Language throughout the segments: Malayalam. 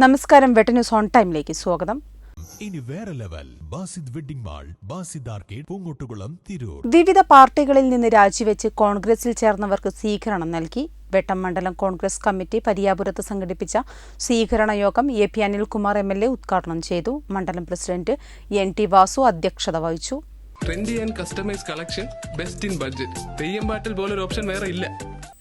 നമസ്കാരം വെട്ട ന്യൂസ് ഓൺ ടൈമിലേക്ക് സ്വാഗതം. ഇനി വേറെ level. Basid wedding mall Basid arcade Poongottukulam Tirur. വിവിധ പാർട്ടികളിൽ നിന്ന് രാജിവെച്ച് കോൺഗ്രസിൽ ചേർന്നവർക്ക് സ്വീകരണം നൽകി. വെട്ടം മണ്ഡലം കോൺഗ്രസ് കമ്മിറ്റി പരിയാപുരത്ത് സംഘടിപ്പിച്ച സ്വീകരണ യോഗം A P Anilkumar M L A ഉദ്ഘാടനം ചെയ്തു. മണ്ഡലം പ്രസിഡന്റ് എൻ ടി വാസു അധ്യക്ഷത വഹിച്ചു. Trendy and customise collection best in budget Theyyam പാട്ടിൽ പോലൊരു ഓപ്ഷൻ വേറെ ഇല്ല.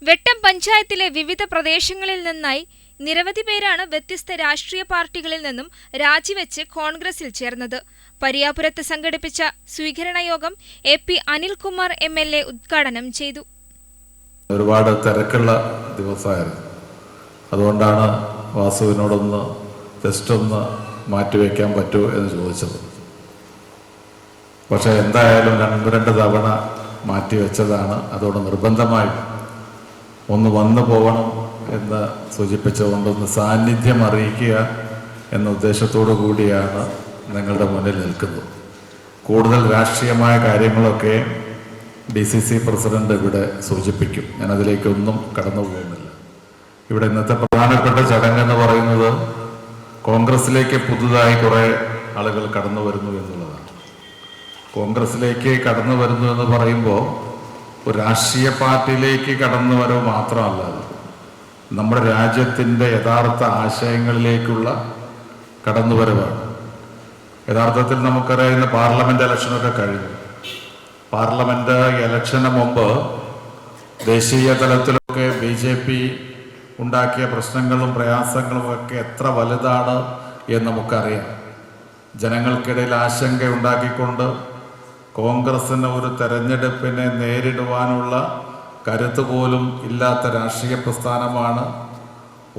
വെട്ടം പഞ്ചായത്തിലെ വിവിധ പ്രദേശങ്ങളിൽ നിന്നായി നിരവധി പേരാണ് വ്യത്യസ്ത രാഷ്ട്രീയ പാർട്ടികളിൽ നിന്നും രാജിവെച്ച് കോൺഗ്രസിൽ ചേർന്നത്. പരിയാപുരത്ത് സംഘടിപ്പിച്ച സ്വീകരണ യോഗം A P Anilkumar M L A ഉദ്ഘാടനം ചെയ്തു. ഒരുപാട് തിരക്കുള്ള ദിവസമായിരുന്നു. അതുകൊണ്ടാണ് വാസുവിനോടൊന്ന് ജസ്റ്റ് ഒന്ന് മാറ്റിവെക്കാൻ പറ്റുമോ എന്ന് ചോദിച്ചത്. പക്ഷേ എന്തായാലും രണ്ട് രണ്ട് തവണ മാറ്റിവെച്ചതാണ് അതോട് നിർബന്ധമായി ഒന്ന് വന്നു പോകണം എന്ന് സൂചിപ്പിച്ചുകൊണ്ടൊന്ന് സാന്നിധ്യം അറിയിക്കുക എന്ന ഉദ്ദേശത്തോടു കൂടിയാണ് നിങ്ങളുടെ മുന്നിൽ നിൽക്കുന്നത്. കൂടുതൽ രാഷ്ട്രീയമായ കാര്യങ്ങളൊക്കെ ഡി സി സി പ്രസിഡന്റ് ഇവിടെ സൂചിപ്പിക്കും. ഞാൻ അതിലേക്കൊന്നും കടന്നു പോകുന്നില്ല. ഇവിടെ ഇന്നത്തെ പ്രധാനപ്പെട്ട ചടങ്ങ് എന്ന് പറയുന്നത് കോൺഗ്രസിലേക്ക് പുതുതായി കുറേ ആളുകൾ കടന്നു വരുന്നു എന്നുള്ളതാണ്. കോൺഗ്രസിലേക്ക് കടന്നു വരുന്നു എന്ന് പറയുമ്പോൾ ഒരു രാഷ്ട്രീയ പാർട്ടിയിലേക്ക് കടന്നു വരവ് മാത്രമല്ല നമ്മുടെ രാജ്യത്തിന്റെ യഥാർത്ഥ ആശയങ്ങളിലേക്കുള്ള കടന്നുവരവാണ് യഥാർത്ഥത്തിൽ നമുക്കറിയാം ഇന്ന് പാർലമെന്റ് ഇലക്ഷനൊക്കെ കഴിഞ്ഞു. പാർലമെന്റ് ഇലക്ഷന് മുമ്പ് ദേശീയ തലത്തിലൊക്കെ ബി ജെ പി ഉണ്ടാക്കിയ പ്രശ്നങ്ങളും പ്രയാസങ്ങളും ഒക്കെ എത്ര വലുതാണ് എന്ന് നമുക്കറിയാം. ജനങ്ങൾക്കിടയിൽ ആശങ്ക ഉണ്ടാക്കിക്കൊണ്ട് കോൺഗ്രസിന് ഒരു തെരഞ്ഞെടുപ്പിനെ നേരിടുവാനുള്ള കരുത്ത് പോലും ഇല്ലാത്ത രാഷ്ട്രീയ പ്രസ്ഥാനമാണ്.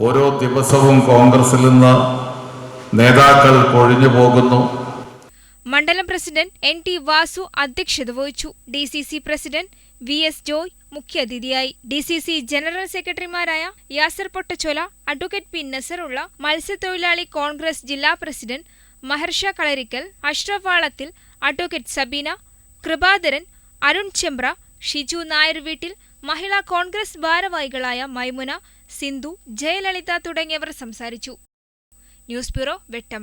ഓരോ ദിവസവും കോൺഗ്രസിൽ നിന്ന് നേതാക്കൾ കൊഴിഞ്ഞു പോകുന്നു. മണ്ഡലം പ്രസിഡന്റ് എൻ ടി വാസു അധ്യക്ഷത വഹിച്ചു. D C C president V S Joy മുഖ്യാതിഥിയായി. ഡി സി സി ജനറൽ സെക്രട്ടറിമാരായ യാസർ പൊട്ടച്ചോല അഡ്വക്കേറ്റ് പി നസറുള്ള മത്സ്യത്തൊഴിലാളി കോൺഗ്രസ് ജില്ലാ പ്രസിഡന്റ് മഹർഷ കളരിക്കൽ അഷ്റഫ് വാളത്തിൽ അഡ്വക്കേറ്റ് സബീന കൃപാധരൻ അരുൺ ചെമ്പ്ര ഷിജു നായർ വീട്ടിൽ മഹിളാ കോൺഗ്രസ് ഭാരവാഹികളായ മൈമുന സിന്ധു ജയലളിത തുടങ്ങിയവർ സംസാരിച്ചു. News bureau Vettam.